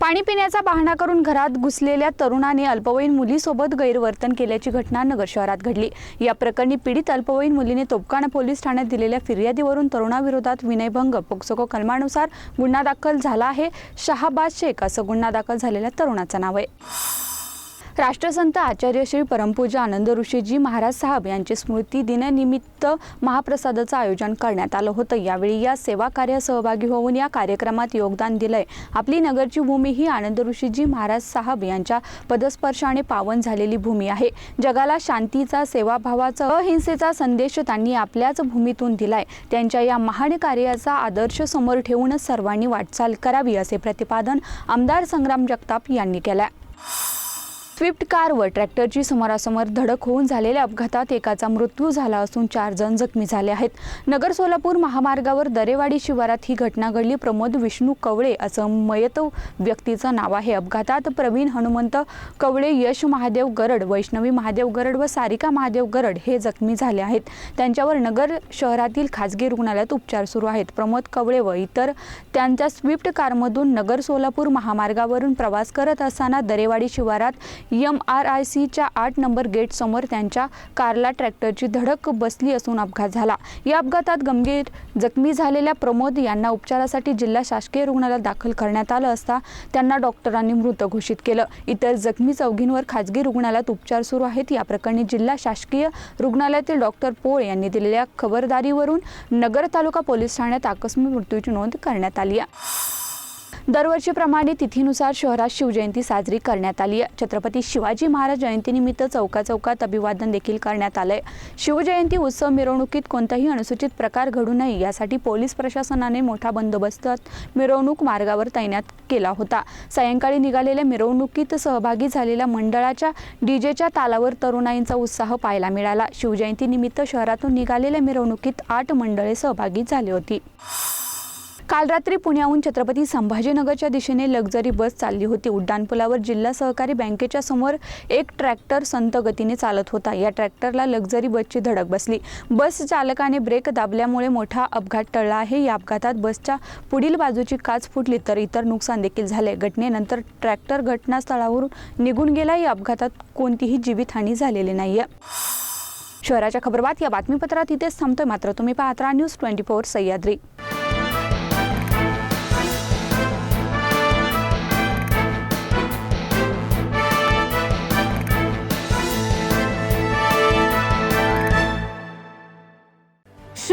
पाणी पिण्याचा बहाणा करून घरात घुसलेल्या तरुणाने अल्पवयीन मुलीसोबत गैरवर्तन केल्याची घटना नगर शहरात घडली. या प्रकरणी पीडित अल्पवयीन मुलीने तोपकाना पोलीस ठाण्यात दिलेल्या फिर्यादीवरून तरुणाविरोधात विनयभंग पोक्सोको कलमानुसार गुन्हा दाखल झाला आहे. शहाबाद शेख असं गुन्हा दाखल झालेल्या तरुणाचं नाव आहे. राष्ट्रसंत आचार्य श्री परमपूजा आनंद ऋषीजी महाराज साहेब यांचे स्मृती दिनानिमित्त महाप्रसादाचं आयोजन करण्यात आलं होतं. यावेळी या सेवा कार्यात सहभागी होऊन या कार्यक्रमात योगदान दिलंय. आपली नगरची भूमी ही आनंद ऋषीजी महाराज साहेब यांच्या पदस्पर्शाने पावन झालेली भूमी आहे. जगाला शांतीचा सेवाभावाचा अहिंसेचा संदेश त्यांनी आपल्याच भूमीतून दिलाय. त्यांच्या या महान कार्याचा आदर्श समोर ठेवूनच सर्वांनी वाटचाल करावी असे प्रतिपादन आमदार संग्राम जगताप यांनी केलं स्विफ्ट कार व ट्रॅक्टरची समोरासमोर धडक होऊन झालेल्या अपघातात एकाचा मृत्यू झाला असून चार जण जखमी झाले आहेत. नगर सोलापूर महामार्गावर दरेवाडी शिवारात ही घटना घडली. प्रमोद विष्णू कवळे असं मयत व्यक्तीचं नाव आहे. अपघातात प्रवीण हनुमंत कवळे यश महादेव गरड वैष्णवी महादेव गरड व सारिका महादेव गरड हे जखमी झाले आहेत. त्यांच्यावर नगर शहरातील खाजगी रुग्णालयात उपचार सुरू आहेत. प्रमोद कवळे व इतर त्यांच्या स्विफ्ट कारमधून नगर सोलापूर महामार्गावरून प्रवास करत असताना दरेवाडी शिवारात एम आर आय सीच्या आठ नंबर गेटसमोर त्यांच्या कारला ट्रॅक्टरची धडक बसली असून अपघात झाला. या अपघातात गंभीर जखमी झालेल्या प्रमोद यांना उपचारासाठी जिल्हा शासकीय रुग्णालयात दाखल करण्यात आलं असता त्यांना डॉक्टरांनी मृत घोषित केलं. इतर जखमी चौघींवर खाजगी रुग्णालयात उपचार सुरू आहेत. या प्रकरणी जिल्हा शासकीय रुग्णालयातील डॉक्टर पोळ यांनी दिलेल्या खबरदारीवरून नगर तालुका पोलीस ठाण्यात आकस्मिक मृत्यूची नोंद करण्यात आली आहे. दरवर्षीप्रमाणे तिथीनुसार शहरात शिवजयंती साजरी करण्यात आली आहे. छत्रपती शिवाजी महाराज जयंतीनिमित्त चौका चौकात अभिवादन देखील करण्यात आलंय. शिवजयंती उत्सव मिरवणुकीत कोणताही अनुसूचित प्रकार घडू नये यासाठी पोलीस प्रशासनाने मोठा बंदोबस्त मिरवणूक मार्गावर तैनात केला होता. सायंकाळी निघालेल्या मिरवणुकीत सहभागी झालेल्या मंडळाच्या डीजेच्या तालावर तरुणाईंचा उत्साह पाहायला मिळाला. शिवजयंतीनिमित्त शहरातून निघालेल्या मिरवणुकीत आठ मंडळे सहभागी झाली होती. काल रात्री पुण्याहून छत्रपती संभाजीनगरच्या दिशेने लक्झरी बस चालली होती. उड्डाणपुलावर जिल्हा सहकारी बँकेच्या समोर एक ट्रॅक्टर संत गतीने चालत होता. या ट्रॅक्टरला लक्झरी बसची धडक बसली. बस चालकाने ब्रेक दाबल्यामुळे मोठा अपघात टळला आहे. या अपघातात बसच्या पुढील बाजूची काच फुटली तर इतर नुकसान देखील झाले. घटनेनंतर ट्रॅक्टर घटनास्थळावरून निघून गेला. या अपघातात कोणतीही जीवितहानी झालेली नाही शहराच्या खबरबात या बातमीपत्रात इथेच थांबतोय. मात्र तुम्ही पाहत राहा न्यूज ट्वेंटी फोर सह्याद्री.